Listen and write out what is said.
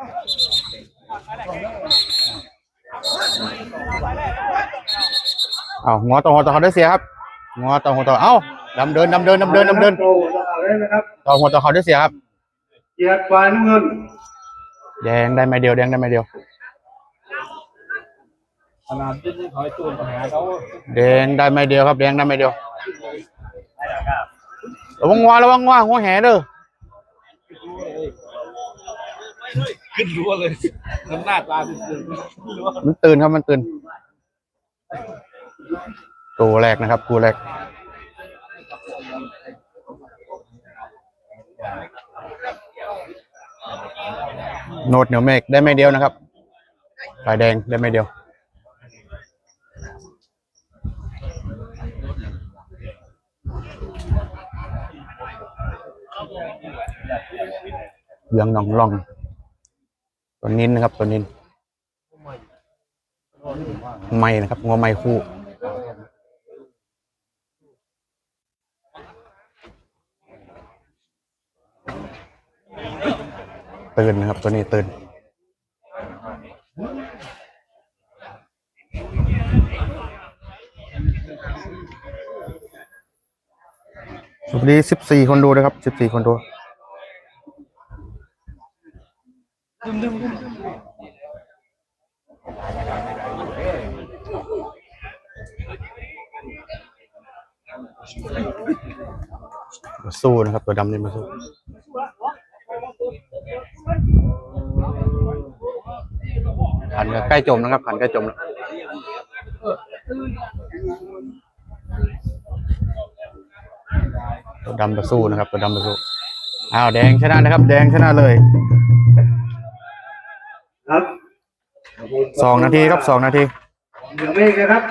เอางอต่อหัวต่อเขาได้เสียครับงอต่อหัวต่อเอ้าดำเดินดำเดินดำเดินดำเดินโตต่อเลยนะครับต่อหัวต่อเขาได้เสียครับเกียรติฝ่ายน้ำเงินแดงได้ไม่เดียวแดงได้ไม่เดียวขนาดที่นี่ถอยตูนไปหาเขาแดงได้ไม่เดียวครับแดงได้ไม่เดียวระวังงอระวังงอหัวแหเด้อ ขึ้นรัวเลยน้ำหน้าตาตื่นมันตื่นครับมันตื่นตัวแรกนะครับตัวแรกโนดเหนียวเมฆได้ไม่เดียวนะครับลายแดงได้ไม่เดียวเหลืองหนองร่อง ตัวนินนะครับ ตัวนินไม่นะครับงัวไม่คู่ตื่นนะครับ ตัวนี้ตื่นสวัสดีสิบสี่คนดูนะครับสิบสี่คนดู มาสู้นะครับ ตัวดำนี่มาสู้ขันก็ใกล้จมนะครับขันใกล้จมแล้วตัวดำมาสู้นะครับ ตัวดำมาสู้อ้าวแดงชนะนะครับ แดงชนะเลย ครับสองนาทีครับสองนาที เหนือเมฆนะครับ